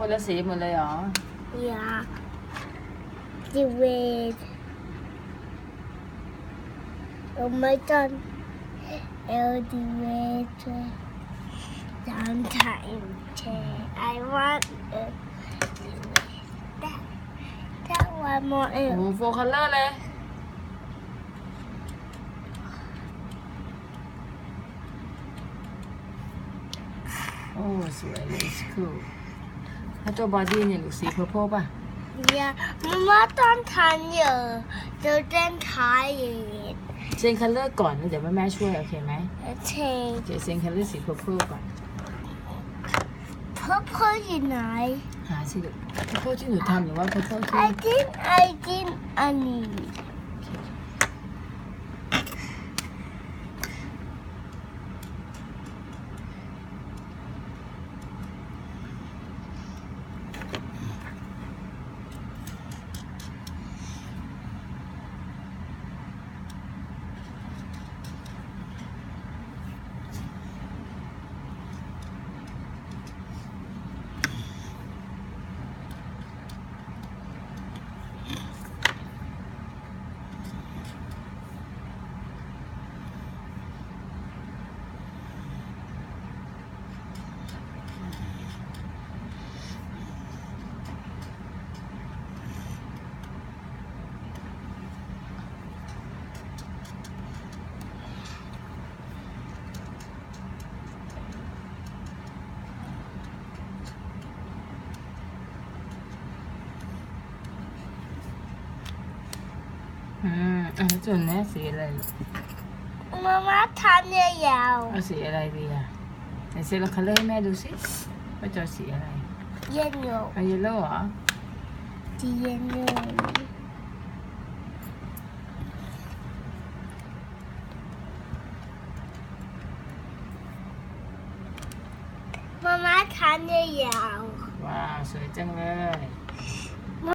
คนละสีหมดเลยเหรออย่าดิเวทโอ้ไม่ต้นเอลดิเวท sometimes I want a that that one more โอ้โหโฟคัลเลอร์เลย โอ้สวยเลยสคู ถ้าตัวบอดี้เนี่ยหรือสีเพอร์โพป่ะ Yeah, Mama don't turn you. Don't tie it. เซนคัลเลอร์ก่อนนะเดี๋ยวแม่แม่ช่วย โอเคไหมโอเคเดี๋ยวเซนคัลเลอร์สีเพอร์โพก่อน Purple, you know. หาสิลูเพอร์โพที่หนูทำหรือว่าเพอร์โพที่ไอจิ้นไอจิ้นอันนี้ อืมอันส่วนนี้สีอะไรมามาทำเนี่ยยาวเอาสีอะไรดีอะไหนเซลคัลเลอร์แม่ดูสิว่าจะสีอะไร เยลโล่เยลโล่เหรอสีเยลโล่มามาทำเนี่ยยาว ว้าสวยจังเลย